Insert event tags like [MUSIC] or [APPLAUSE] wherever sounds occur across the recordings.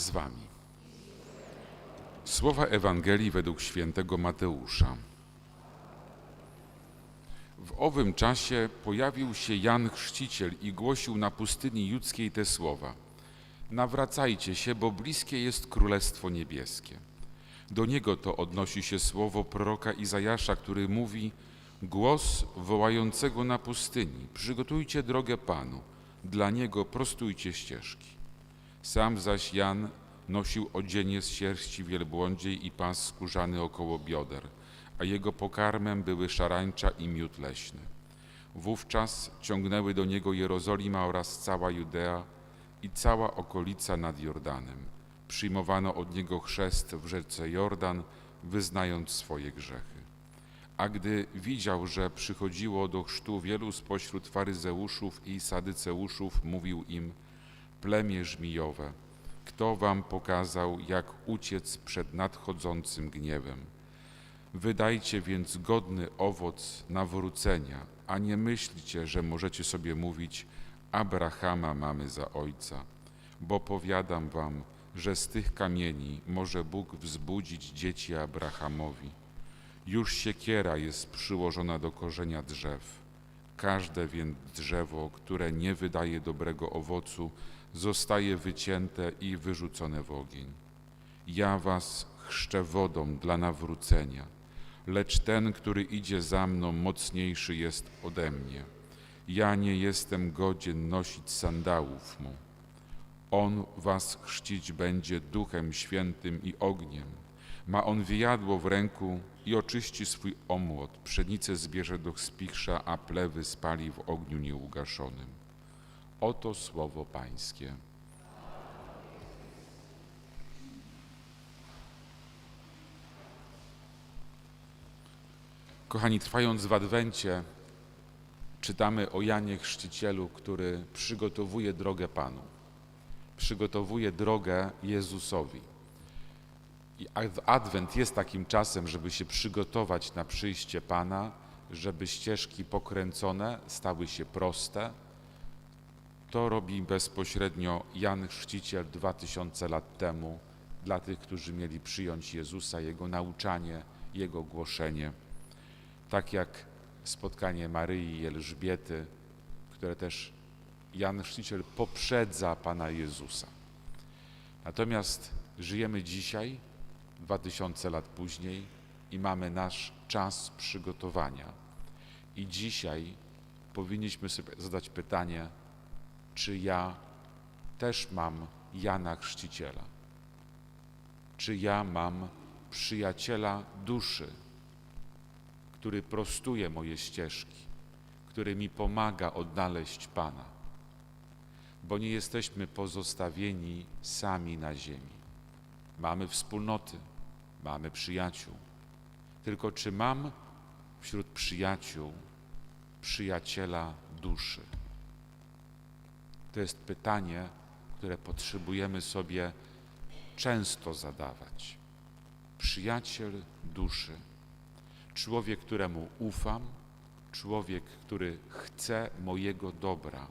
z wami. Słowa Ewangelii według świętego Mateusza. W owym czasie pojawił się Jan Chrzciciel i głosił na pustyni judzkiej te słowa. Nawracajcie się, bo bliskie jest Królestwo Niebieskie. Do niego to odnosi się słowo proroka Izajasza, który mówi Głos wołającego na pustyni, przygotujcie drogę Panu, dla Niego prostujcie ścieżki. Sam zaś Jan nosił odzienie z sierści wielbłądziej i pas skórzany około bioder, a jego pokarmem były szarańcza i miód leśny. Wówczas ciągnęły do niego Jerozolima oraz cała Judea i cała okolica nad Jordanem. Przyjmowano od niego chrzest w rzece Jordan, wyznając swoje grzechy. A gdy widział, że przychodziło do chrztu wielu spośród faryzeuszów i sadyceuszów, mówił im, plemię żmijowe, kto wam pokazał, jak uciec przed nadchodzącym gniewem? Wydajcie więc godny owoc nawrócenia, a nie myślcie, że możecie sobie mówić, Abrahama mamy za ojca, bo powiadam wam, że z tych kamieni może Bóg wzbudzić dzieci Abrahamowi. Już siekiera jest przyłożona do korzenia drzew. Każde więc drzewo, które nie wydaje dobrego owocu, zostaje wycięte i wyrzucone w ogień. Ja was chrzczę wodą dla nawrócenia, lecz ten, który idzie za mną, mocniejszy jest ode mnie. Ja nie jestem godzien nosić sandałów mu. On was chrzcić będzie duchem świętym i ogniem. Ma on wyjadło w ręku i oczyści swój omłot, pszenicę zbierze do spichrza, a plewy spali w ogniu nieugaszonym. Oto słowo Pańskie. Kochani, trwając w Adwencie, czytamy o Janie Chrzcicielu, który przygotowuje drogę Panu, przygotowuje drogę Jezusowi. I ad- Adwent jest takim czasem, żeby się przygotować na przyjście Pana, żeby ścieżki pokręcone stały się proste. To robi bezpośrednio Jan Chrzciciel dwa tysiące lat temu dla tych, którzy mieli przyjąć Jezusa, Jego nauczanie, Jego głoszenie. Tak jak spotkanie Maryi i Elżbiety, które też Jan Chrzciciel poprzedza Pana Jezusa. Natomiast żyjemy dzisiaj, dwa tysiące lat później i mamy nasz czas przygotowania. I dzisiaj powinniśmy sobie zadać pytanie, czy ja też mam Jana Chrzciciela? Czy ja mam przyjaciela duszy, który prostuje moje ścieżki, który mi pomaga odnaleźć Pana? Bo nie jesteśmy pozostawieni sami na ziemi. Mamy wspólnoty, mamy przyjaciół. Tylko czy mam wśród przyjaciół przyjaciela duszy? To jest pytanie, które potrzebujemy sobie często zadawać. Przyjaciel duszy. Człowiek, któremu ufam, człowiek, który chce mojego dobra,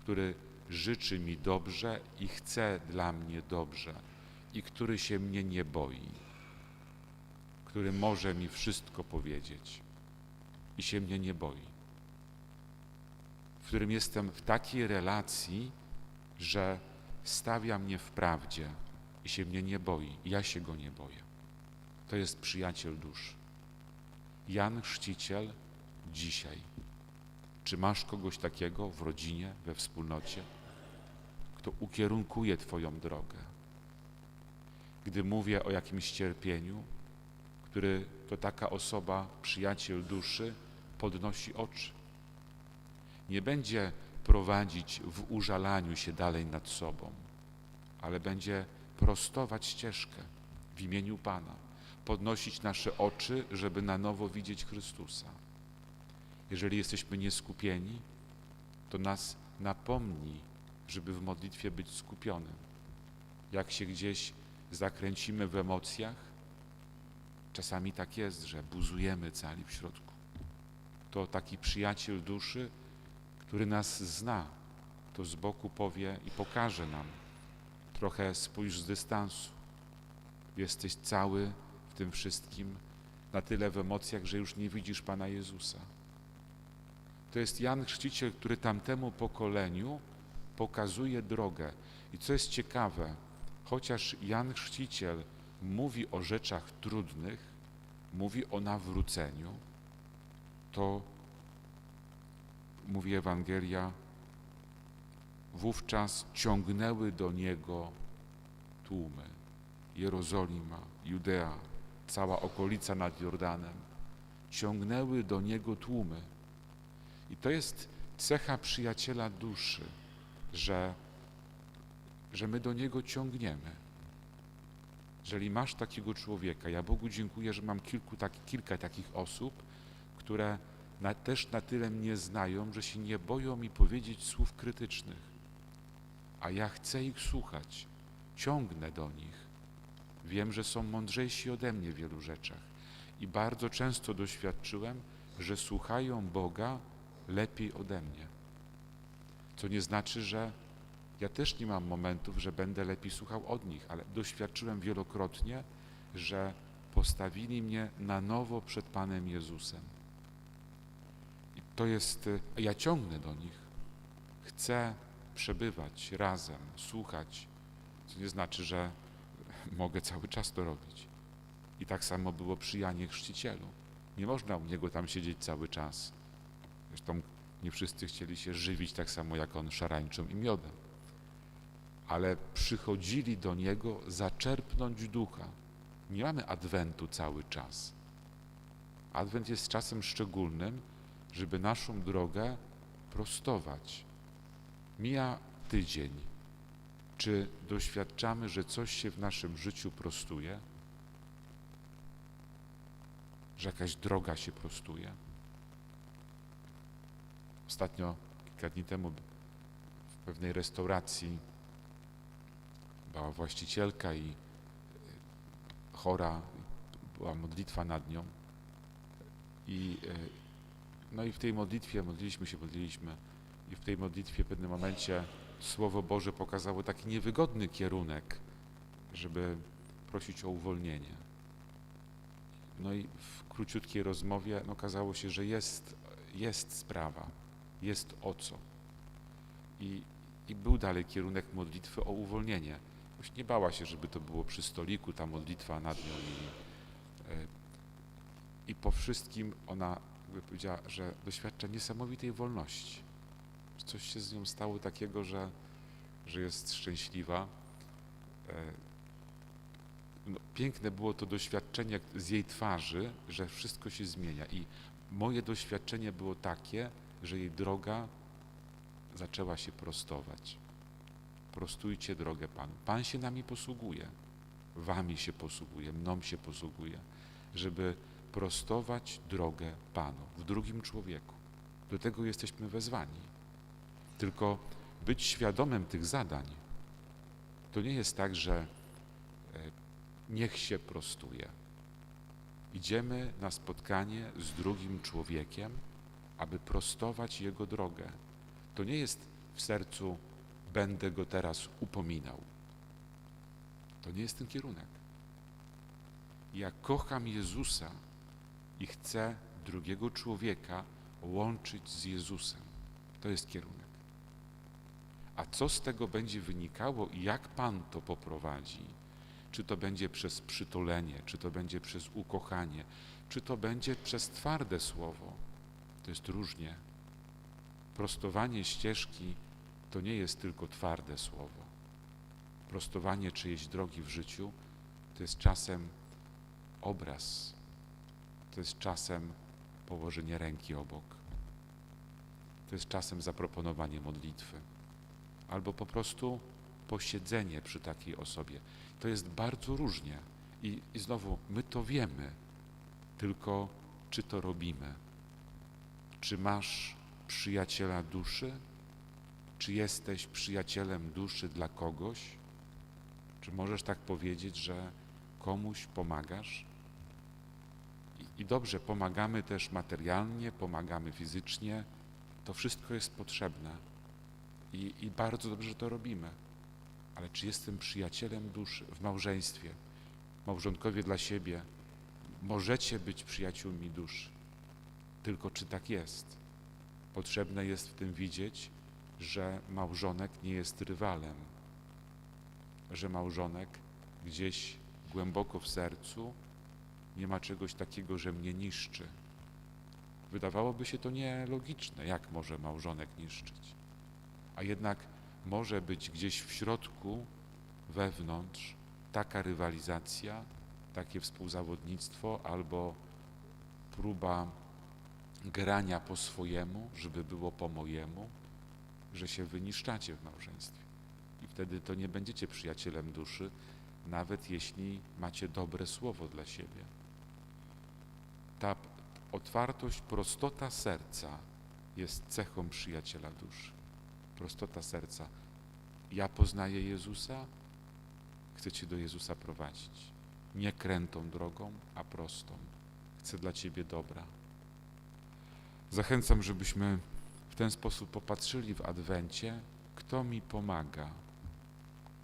który życzy mi dobrze i chce dla mnie dobrze. I który się mnie nie boi, który może mi wszystko powiedzieć i się mnie nie boi, którym jestem w takiej relacji, że stawia mnie w prawdzie i się mnie nie boi, ja się go nie boję. To jest przyjaciel duszy. Jan Chrzciciel dzisiaj. Czy masz kogoś takiego w rodzinie, we wspólnocie, kto ukierunkuje Twoją drogę? Gdy mówię o jakimś cierpieniu, który to taka osoba, przyjaciel duszy, podnosi oczy. Nie będzie prowadzić w użalaniu się dalej nad sobą, ale będzie prostować ścieżkę w imieniu Pana, podnosić nasze oczy, żeby na nowo widzieć Chrystusa. Jeżeli jesteśmy nieskupieni, to nas napomni, żeby w modlitwie być skupionym. Jak się gdzieś zakręcimy w emocjach, czasami tak jest, że buzujemy cali w środku. To taki przyjaciel duszy, który nas zna, to z boku powie i pokaże nam trochę spójrz z dystansu. Jesteś cały w tym wszystkim, na tyle w emocjach, że już nie widzisz Pana Jezusa. To jest Jan Chrzciciel, który tamtemu pokoleniu pokazuje drogę. I co jest ciekawe, chociaż Jan Chrzciciel mówi o rzeczach trudnych, mówi o nawróceniu, to mówi Ewangelia, wówczas ciągnęły do niego tłumy. Jerozolima, Judea, cała okolica nad Jordanem, ciągnęły do niego tłumy. I to jest cecha przyjaciela duszy, że, że my do niego ciągniemy. Jeżeli masz takiego człowieka, ja Bogu dziękuję, że mam kilku, tak, kilka takich osób, które na, też na tyle mnie znają, że się nie boją mi powiedzieć słów krytycznych. A ja chcę ich słuchać, ciągnę do nich. Wiem, że są mądrzejsi ode mnie w wielu rzeczach. I bardzo często doświadczyłem, że słuchają Boga lepiej ode mnie. Co nie znaczy, że ja też nie mam momentów, że będę lepiej słuchał od nich, ale doświadczyłem wielokrotnie, że postawili mnie na nowo przed Panem Jezusem. To jest, y, ja ciągnę do nich. Chcę przebywać razem, słuchać, co nie znaczy, że [LAUGHS] mogę cały czas to robić. I tak samo było przy Janie Chrzcicielu. Nie można u niego tam siedzieć cały czas. Zresztą nie wszyscy chcieli się żywić tak samo jak on szarańczą i miodem. Ale przychodzili do niego zaczerpnąć ducha. Nie mamy adwentu cały czas. Adwent jest czasem szczególnym, żeby naszą drogę prostować. Mija tydzień. Czy doświadczamy, że coś się w naszym życiu prostuje? Że jakaś droga się prostuje? Ostatnio, kilka dni temu, w pewnej restauracji była właścicielka i chora, była modlitwa nad nią. I, y, no i w tej modlitwie modliliśmy się, modliliśmy i w tej modlitwie w pewnym momencie Słowo Boże pokazało taki niewygodny kierunek, żeby prosić o uwolnienie. No i w króciutkiej rozmowie okazało się, że jest, jest sprawa, jest o co. I, I był dalej kierunek modlitwy o uwolnienie. Już nie bała się, żeby to było przy stoliku, ta modlitwa nad nią. I, e, i po wszystkim ona jakby powiedziała, że doświadcza niesamowitej wolności. Coś się z nią stało takiego, że, że jest szczęśliwa. E, No, piękne było to doświadczenie z jej twarzy, że wszystko się zmienia. I moje doświadczenie było takie, że jej droga zaczęła się prostować. Prostujcie drogę Panu. Pan się nami posługuje, wami się posługuje, mną się posługuje, żeby prostować drogę Panu w drugim człowieku. Do tego jesteśmy wezwani. Tylko być świadomym tych zadań. To nie jest tak, że e, niech się prostuje. Idziemy na spotkanie z drugim człowiekiem, aby prostować jego drogę. To nie jest w sercu będę go teraz upominał. To nie jest ten kierunek. Ja kocham Jezusa i chcę drugiego człowieka łączyć z Jezusem. To jest kierunek. A co z tego będzie wynikało i jak Pan to poprowadzi? Czy to będzie przez przytulenie, czy to będzie przez ukochanie, czy to będzie przez twarde słowo? To jest różnie. Prostowanie ścieżki to nie jest tylko twarde słowo. Prostowanie czyjejś drogi w życiu to jest czasem obraz, to jest czasem położenie ręki obok, to jest czasem zaproponowanie modlitwy, albo po prostu posiedzenie przy takiej osobie. To jest bardzo różnie. I, I znowu, my to wiemy, tylko czy to robimy? Czy masz przyjaciela duszy? Czy jesteś przyjacielem duszy dla kogoś? Czy możesz tak powiedzieć, że komuś pomagasz? I, dobrze, pomagamy też materialnie, pomagamy fizycznie. To wszystko jest potrzebne. I, I bardzo dobrze to robimy. ale czy jestem przyjacielem duszy w małżeństwie? Małżonkowie dla siebie możecie być przyjaciółmi duszy. Tylko czy tak jest? Potrzebne jest w tym widzieć, że małżonek nie jest rywalem, że małżonek gdzieś głęboko w sercu nie ma czegoś takiego, że mnie niszczy. Wydawałoby się to nielogiczne, jak może małżonek niszczyć. A jednak może być gdzieś w środku, wewnątrz, taka rywalizacja, takie współzawodnictwo albo próba grania po swojemu, żeby było po mojemu, że się wyniszczacie w małżeństwie. I wtedy to nie będziecie przyjacielem duszy, nawet jeśli macie dobre słowo dla siebie. Otwartość, prostota serca jest cechą przyjaciela duszy. Prostota serca. Ja poznaję Jezusa, chcę Cię do Jezusa prowadzić. Nie krętą drogą, a prostą. Chcę dla Ciebie dobra. Zachęcam, żebyśmy w ten sposób popatrzyli w Adwencie, kto mi pomaga,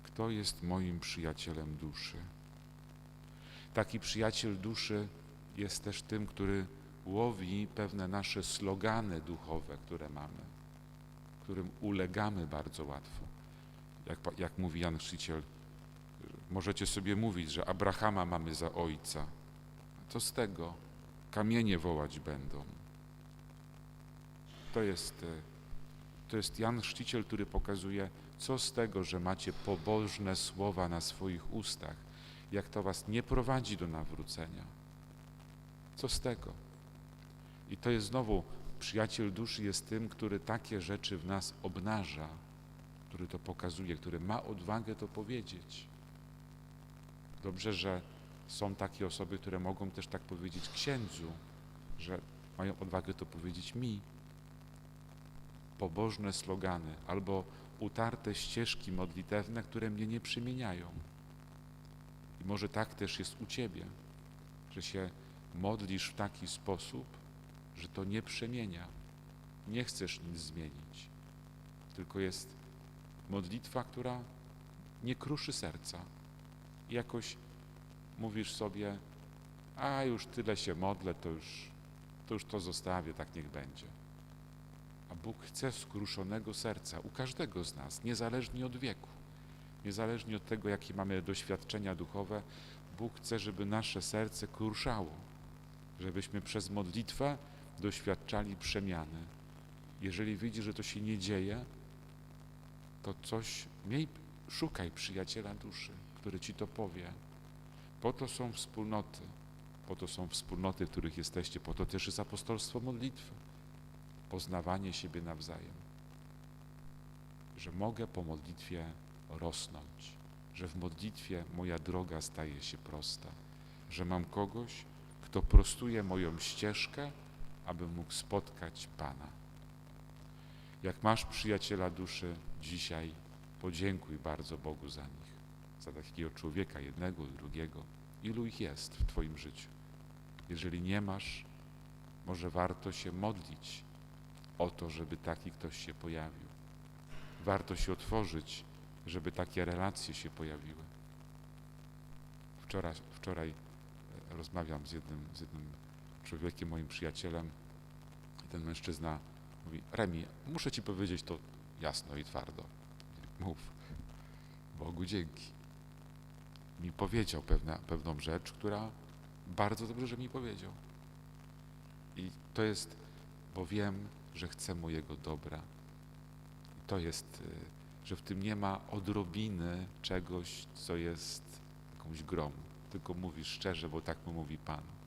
kto jest moim przyjacielem duszy. Taki przyjaciel duszy jest też tym, który łowi pewne nasze slogany duchowe, które mamy, którym ulegamy bardzo łatwo. Jak, jak mówi Jan Chrzciciel, możecie sobie mówić, że Abrahama mamy za ojca. Co z tego? Kamienie wołać będą. To jest, e, to jest Jan Chrzciciel, który pokazuje, co z tego, że macie pobożne słowa na swoich ustach, jak to was nie prowadzi do nawrócenia. Co z tego? I to jest znowu, przyjaciel duszy jest tym, który takie rzeczy w nas obnaża, który to pokazuje, który ma odwagę to powiedzieć. Dobrze, że są takie osoby, które mogą też tak powiedzieć księdzu, że mają odwagę to powiedzieć mi. Pobożne slogany albo utarte ścieżki modlitewne, które mnie nie przemieniają. I może tak też jest u Ciebie, że się modlisz w taki sposób, że to nie przemienia. Nie chcesz nic zmienić, tylko jest modlitwa, która nie kruszy serca. I jakoś mówisz sobie, a już tyle się modlę, to już to, już to zostawię, tak niech będzie. A Bóg chce skruszonego serca u każdego z nas, niezależnie od wieku, niezależnie od tego, jakie mamy doświadczenia duchowe. Bóg chce, żeby nasze serce kruszało, żebyśmy przez modlitwę doświadczali przemiany. Jeżeli widzisz, że to się nie dzieje, to coś, miej, szukaj przyjaciela duszy, który ci to powie. Po to są wspólnoty, po to są wspólnoty, w których jesteście, po to też jest apostolstwo modlitwy, poznawanie siebie nawzajem. Że mogę po modlitwie rosnąć, że w modlitwie moja droga staje się prosta, że mam kogoś, kto prostuje moją ścieżkę, aby mógł spotkać Pana. Jak masz przyjaciela duszy dzisiaj, podziękuj bardzo Bogu za nich, za takiego człowieka, jednego, drugiego. Ilu ich jest w Twoim życiu? Jeżeli nie masz, może warto się modlić o to, żeby taki ktoś się pojawił. Warto się otworzyć, żeby takie relacje się pojawiły. Wczoraj, wczoraj e, rozmawiam z jednym, z jednym człowiekiem, moim przyjacielem, i ten mężczyzna mówi: Remi, muszę ci powiedzieć to jasno i twardo. Mów. Bogu dzięki. Mi powiedział pewna, pewną rzecz, która bardzo dobrze, że mi powiedział. I to jest, bo wiem, że chce mojego dobra. I to jest, y, że w tym nie ma odrobiny czegoś, co jest jakąś grą, tylko mówi szczerze, bo tak mu mówi Pan.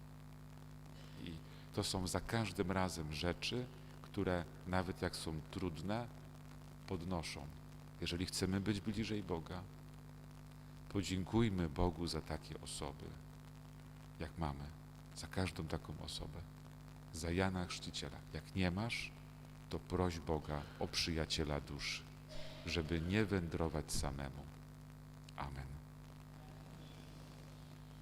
To są za każdym razem rzeczy, które nawet jak są trudne, podnoszą. Jeżeli chcemy być bliżej Boga, podziękujmy Bogu za takie osoby, jak mamy, za każdą taką osobę, za Jana Chrzciciela. Jak nie masz, to proś Boga o przyjaciela duszy, żeby nie wędrować samemu. Amen.